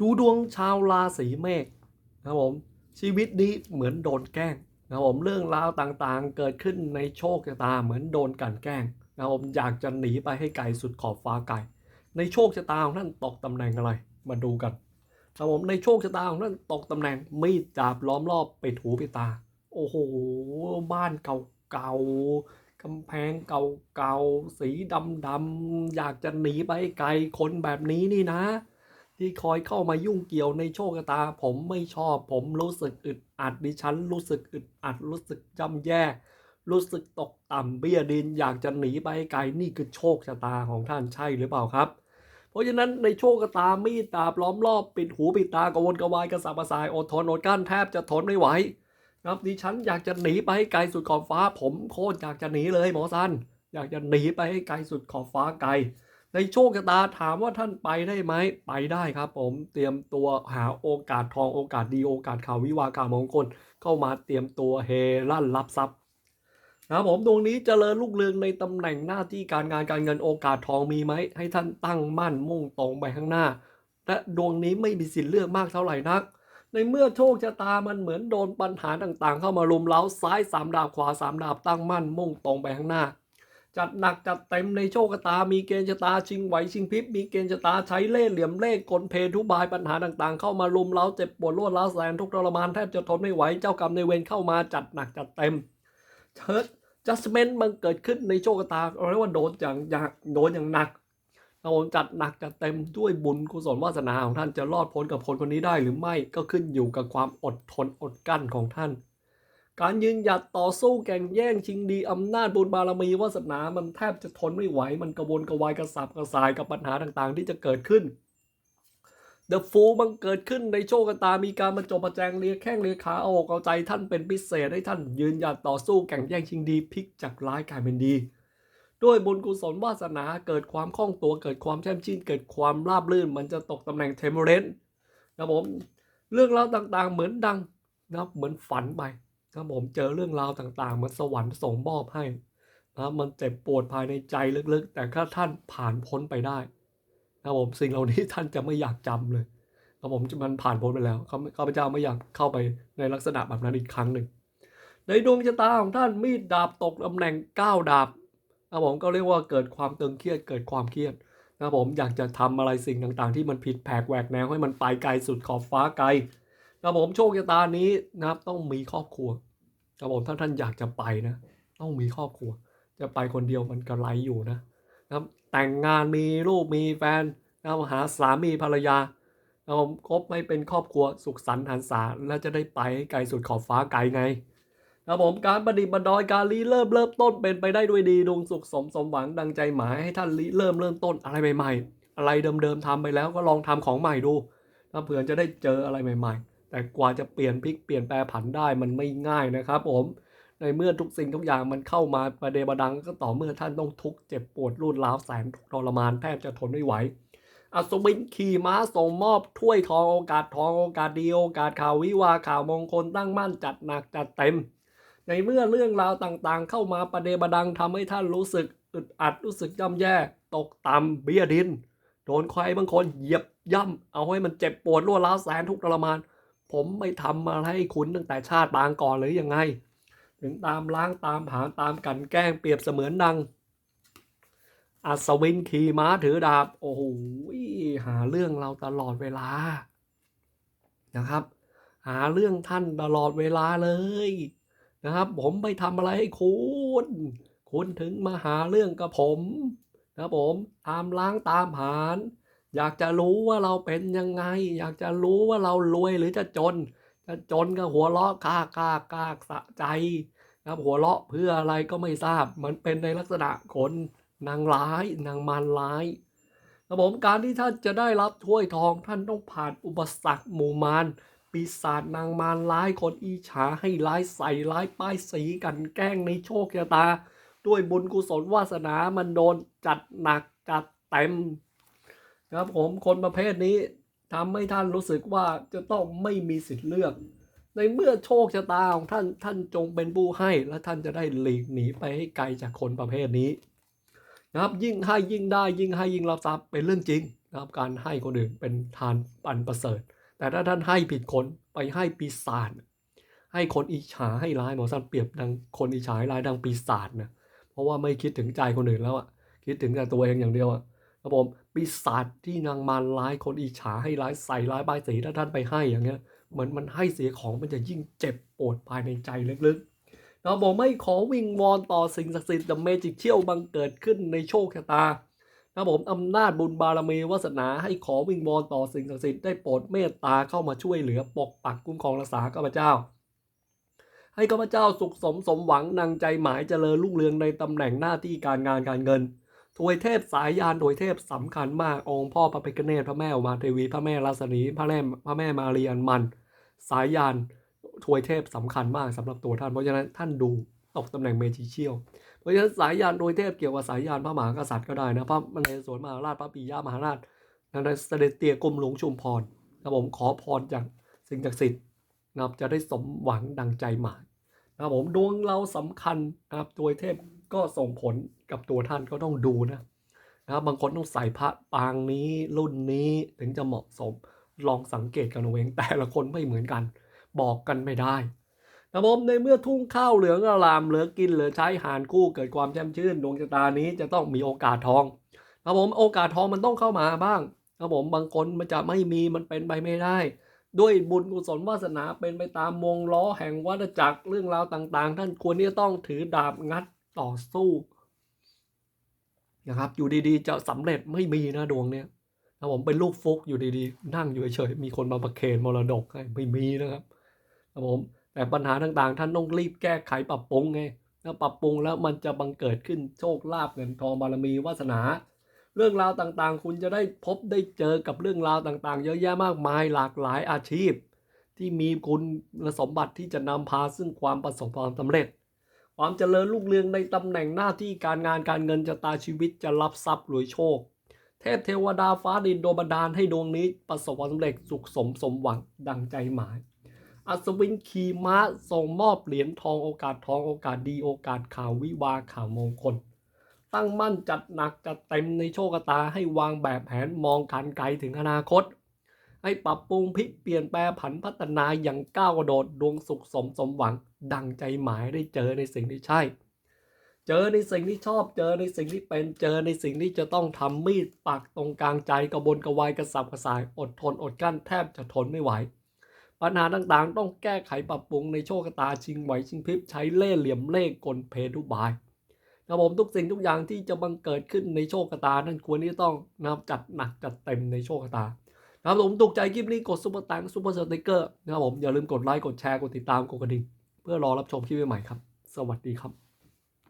ดูดวงชาวราศีเมษนะครับผมชีวิตนี้เหมือนโดนแกล้งนะครับผมเรื่องราวต่างๆ เกิดขึ้นในโชคชะตาเหมือนโดนกันแกล้งนะครับผมอยากจะหนีไปให้ไกลสุดขอบฟ้าไกลในโชคชะตาของท่านตกตำแหน่งอะไรมาดูกันนะครับผมในโชคชะตาของท่านตกตำแหน่งมีดดาบล้อมรอบไปิดหูปิดตา โอ้โห บ้านเก่าๆกำแพงเก่าๆสีดำๆอยากจะหนีไปไกลคนแบบนี้นี่นะ ที่คอยเข้ามายุ่งเกี่ยวในโชคชะตา ผมไม่ชอบ ผมรู้สึกอึดอัดดิฉันรู้สึกอึดอัดรู้สึกจำแย่ รู้สึกตกต่ำเบี้ยดินอยากจะหนีไปไกลนี่คือโชคชะตาของท่านใช่หรือเปล่าครับ เพราะฉะนั้นในโชคชะตามีดดาบล้อมรอบปิดหูปิดตากระวนกระวายกระสับกระส่ายอดทนอดกลั้นแทบจะทนไม่ไหวครับดิฉันอยากจะหนีไปให้ไกลสุดขอบฟ้า ผมโคตรอยากจะหนีเลยหมอซันอยากจะหนีไปให้ไกลสุดขอบฟ้าไกล ในโชคชะตาถามว่าท่านไปได้ไหมไปได้ครับผมเตรียมตัวหาโอกาสทองโอกาสดีโอกาสข่าววิวาห์ข่าวมงคลเข้ามาเตรียมตัวเฮลั่นรับทรัพย์นะครับผมดวงนี้เจริญรุ่งเรืองในตำแหน่งหน้าที่การงานการเงินโอกาสทองมีไหมให้ท่านตั้งมั่นมุ่งตรงไปข้างหน้า และดวงนี้ไม่มีสิทธิ์เลือกมากเท่าไหร่นัก ในเมื่อโชคชะตามันเหมือนโดนปัญหาต่างๆ เข้ามารุมเร้าซ้ายสามดาบขวาสามดาบตั้งมั่นมุ่งตรงไปข้างหน้า จัดหนักจัดเต็มในโชคชะตา มีเกณฑ์ชะตาชิงไหวชิงพริบ มีเกณฑ์ชะตาใช้เล่ห์เหลี่ยมเล่ห์กลเพทุบายปัญหาต่างๆ เข้ามารุมเร้าเจ็บปวดรวดร้าวแสนทุกทรมานแทบจะทนไม่ไหว เจ้ากรรมในเวรเข้ามาจัดหนักจัดเต็มเชิดจัสเมนมันเกิดขึ้นในโชคชะตาเรียกว่าโดนอย่างยางโดนอย่างหนักเราจัดหนักจัดเต็มด้วยบุญกุศลวาสนาของท่านจะรอดพ้นกับคนคนนี้ได้หรือไม่ก็ขึ้นอยู่กับความอดทนอดกลั้นของท่าน การยืนหยัดต่อสู้แข่งแย่งชิงดีอำนาจบุญบารมีวาสนามันแทบจะทนไม่ไหว มันกระวนกระวายกระสับกระส่ายกับปัญหาต่างๆ ที่จะเกิดขึ้น The f o o l มันเกิดขึ้นในโชคชะตามีการบรรจบประแจงเลียแข้งเลียขาเอาอกเอาใจท่านเป็นพิเศษให้ท่านยืนหยัดต่อสู้แข่งแย่งชิงดีพลิกจากร้ายกลายเป็นดี ด้วยบุญกุศลวาสนาเกิดความคล่องตัวเกิดความแช่มชื่นเกิดความราบรื่น มันจะตกตำแหน่งเทมเรนนะผมเรื่องราวต่างๆเหมือนดังนะเหมือนฝันไป ครับผมเจอเรื่องราวต่างๆ มันสวรรค์ส่งมอบให้นะครับมันเจ็บปวดภายในใจลึกๆ แต่ถ้าท่านผ่านพ้นไปได้นะครับผมสิ่งเหล่านี้ท่านจะไม่อยากจำเลยครับผมมันผ่านพ้นไปแล้วเขาข้าพเจ้าไม่อยากเข้าไปในลักษณะแบบนั้นอีกครั้งหนึ่งในดวงชะตาของท่านมีดดาบตกตำแหน่งก้าวดาบนะครับผมก็เรียกว่าเกิดความตึงเครียดเกิดความเครียดนะครับผมอยากจะทำอะไรสิ่งต่างๆ ที่มันผิดแผกแหวกแนวให้มันไปไกลสุดขอบฟ้าไกลครับผมโชคชะตานี้นะครับต้องมีครอบครัว ครับผมถ้าท่านอยากจะไปนะ ต้องมีครอบครัว จะไปคนเดียวมันก็ไรอยู่นะ นะครับ แต่งงานมีลูกมีแฟนนะครับหาสามีภรรยาครับผมคบไม่เป็นครอบครัวสุขสันต์หันษาแล้วจะได้ไปไกลสุดขอบฟ้าไกลไงครับผมการประดิษฐ์บันดอยการรีเริ่มเริ่มต้นเป็นไปได้ด้วยดีดวงสุขสมสมหวังดังใจหมายให้ท่านริเริ่มเริ่มต้นอะไรใหม่ๆ อะไรเดิมๆทำไปแล้วก็ลองทำของใหม่ดูถ้าเผื่อจะได้เจออะไรใหม่ ๆ แต่กว่าจะเปลี่ยนพลิกเปลี่ยนแปลผันได้มันไม่ง่ายนะครับผมในเมื่อทุกสิ่งทุกอย่างมันเข้ามาประเดประดังก็ต่อเมื่อท่านต้องทุกข์เจ็บปวดรุนร้าวแสนทรมานแทบจะทนไม่ไหว อัศวินขี่ม้าส่งมอบถ้วยทองโอกาสทองโอกาสดีโอกาสข่าววิวาข่าวมงคลตั้งมั่นจัดหนักจัดเต็ม ในเมื่อเรื่องราวต่างๆ เข้ามาประเดประดังทำให้ท่านรู้สึกอึดอัดรู้สึกย่ำแย่ ตกต่ำเบี้ยดิน โดนใครบางคนเหยียบย่ำเอาให้มันเจ็บปวดรวดร้าวแสนทุกข์ทรมาน ผมไม่ทำอะไรให้คุณตั้งแต่ชาติบางก่อนหรือยังไง ถึงตามล้างตามผานตามกันแกล้งเปรียบเสมือนดังอัศวินขี่ม้าถือดาบ โอ้โหหาเรื่องเราตลอดเวลานะครับ หาเรื่องท่านตลอดเวลาเลยนะครับ ผมไม่ทำอะไรให้คุณ คุณถึงมาหาเรื่องกับผมนะครับผมตามล้างตามผาน อยากจะรู้ว่าเราเป็นยังไง อยากจะรู้ว่าเรารวยหรือจะจน จะจนก็หัวเราะกากากากสะใจครับหัวเราะเพื่ออะไรก็ไม่ทราบ มันเป็นในลักษณะคนนางร้ายนางมารร้ายครับผมการที่ท่านจะได้รับถ้วยทองท่านต้องผ่านอุปสรรคหมู่มารปีศาจนางมารร้ายคนอิจฉาให้ร้ายใส่ร้ายป้ายสีกันแกล้งในโชคชะตา ด้วยบุญกุศลวาสนามันโดนจัดหนักจัดเต็ม ครับผมคนประเภทนี้ทำให้ท่านรู้สึกว่าจะต้องไม่มีสิทธิ์เลือก ในเมื่อโชคชะตาของท่านท่านจงเป็นผู้ให้ และท่านจะได้หลีกหนีไปให้ไกลจากคนประเภทนี้นะครับยิ่งให้ยิ่งได้ยิ่งให้ยิ่งรับทรัพย์เป็นเรื่องจริงนะครับการให้คนอื่นเป็นทานปันประเสริฐ แต่ถ้าท่านให้ผิดคนไปให้ปีศาจให้คนอิจฉาให้ร้ายหมอสันเปรียบดังคนอิจฉาให้ร้ายดังปีศาจนะเพราะว่าไม่คิดถึงใจคนอื่นแล้วอะคิดถึงแต่ตัวเองอย่างเดียวอะ ครับผมปีศาจที่นางมารร้ายคนอิจฉาให้ร้ายใส่ร้ายบายสีถ้าท่านไปให้อย่างเงี้ยเหมือนมันให้เสียของมันจะยิ่งเจ็บปวดภายในใจลึกๆเราบอกไม่ขอวิงวอนต่อสิ่งศักดิ์สิทธิ์แต่เมจิกเชี่ยวบังเกิดขึ้นในโชคชะตาครับผมอำนาจบุญบารมีวาสนาให้ขอวิงวอนต่อสิ่งศักดิ์สิทธิ์ได้โปรดเมตตาเข้ามาช่วยเหลือปกปักคุ้มครองรักษาข้าพเจ้า ให้ข้าพเจ้าสุขสมสมหวังนังใจหมายเจริญรุ่งเรืองในตำแหน่งหน้าที่การงานการเงิน ถวยเทพสายยานถวยเทพสำคัญมากองค์พ่อพระพิฆเนศพระแม่อุมาเทวี พระแม่ราศนีพระแม่พระแม่มารีอันมัน สายยานถวยเทพสำคัญมากสำหรับตัวท่านเพราะฉะนั้นท่านดูตกตำแหน่งเมจิเชียลเพราะฉะนั้นสายยานโดยเทพเกี่ยวกับสายยานพระมหากษัตริย์ก็ได้นะพระมเหสวนมหาราชพระปิยมหาราชนั่นเสด็จเตียกรมหลวงชุมพรนะผมขอพรจากสิ่งศักดิ์สิทธิ์นะครับจะได้สมหวังดังใจหมายนะครับผมดวงเราสำคัญนะครับตัวเทพก็ส่งผล กับตัวท่านก็ต้องดูนะนะครับบางคนต้องใส่พระปางนี้รุ่นนี้ถึงจะเหมาะสมลองสังเกตกันเอาเองแต่ละคนไม่เหมือนกัน บอกกันไม่ได้นะผมในเมื่อทุ่งข้าวเหลืองอลามเหลือกินเหลือใช้หารคู่เกิดความแช่มชื่นดวงชะตานี้จะต้องมีโอกาสทองนะผมโอกาสทองมันต้องเข้ามาบ้างนะผมบางคนมันจะไม่มีมันเป็นไปไม่ได้ ด้วยบุญกุศลวาสนาเป็นไปตามวงล้อแห่งวัฏจักรเรื่องราวต่างๆ ท่านควรที่จะต้องถือดาบงัดต่อสู้ นะครับอยู่ดีๆ จะสำเร็จไม่มีนะดวงเนี้ยนะผมเป็นลูกฟุกอยู่ดีๆ นั่งอยู่เฉยๆมีคนมาประเคนมรดกให้ไม่มีนะครับนะผมแต่ปัญหาต่างๆ ท่านต้องรีบแก้ไขปรับปรุงไงถ้าปรับปรุงแล้วมันจะบังเกิดขึ้นโชคลาภเงินทองบารมีวาสนา เรื่องราวต่างๆ คุณจะได้พบได้เจอกับเรื่องราวต่างๆ เยอะแยะมากมายหลากหลายอาชีพ ที่มีคุณสมบัติที่จะนำพาซึ่งความประสบความสำเร็จ ความเจริญรุ่งเรืองในตำแหน่งหน้าที่การงานการเงินจะตาชีวิตจะรับทรัพย์รวยโชค เทพเทวดาฟ้าดินโดนบันดาลให้ดวงนี้ประสบความสำเร็จสุขสมสมหวังดังใจหมาย อัศวินขี่ม้าส่งมอบเหรียญทองโอกาสทองโอกาสดีโอกาสข่าววิวาข่าวมงคล ตั้งมั่นจัดหนักจัดเต็มในโชคชะตาให้วางแบบแผนมองการไกลถึงอนาคต ให้ปรับปรุงพลิกเปลี่ยนแปลผันพัฒนาอย่างก้าวกระโดดดวงสุขสมสมหวัง ดังใจหมายได้เจอในสิ่งที่ใช่ เจอในสิ่งที่ชอบเจอในสิ่งที่เป็นเจอในสิ่งที่จะต้องทำมีดปักตรงกลางใจกระบนกระวายกระสับกระส่ายอดทนอดกลั้นแทบจะทนไม่ไหวปัญหาต่างๆ ต้องแก้ไขปรับปรุงในโชคชะตาชิงไหวชิงพริบใช้เล่ห์เหลี่ยมเล่ห์กลเพทุบายนะผมทุกสิ่งทุกอย่างที่จะบังเกิดขึ้นในโชคชะตานั้นควรที่ต้องนำจัดหนักจัดเต็มในโชคชะตา นะครับผมถูกใจคลิปนี้กดซุปเปอร์ตังซุปเปอร์สติกเกอร์นะครับผมอย่าลืมกดไลค์กดแชร์กดติดตามกดกระดิ่งเพื่อรอรับชมคลิปใหม่ครับ สวัสดีครับ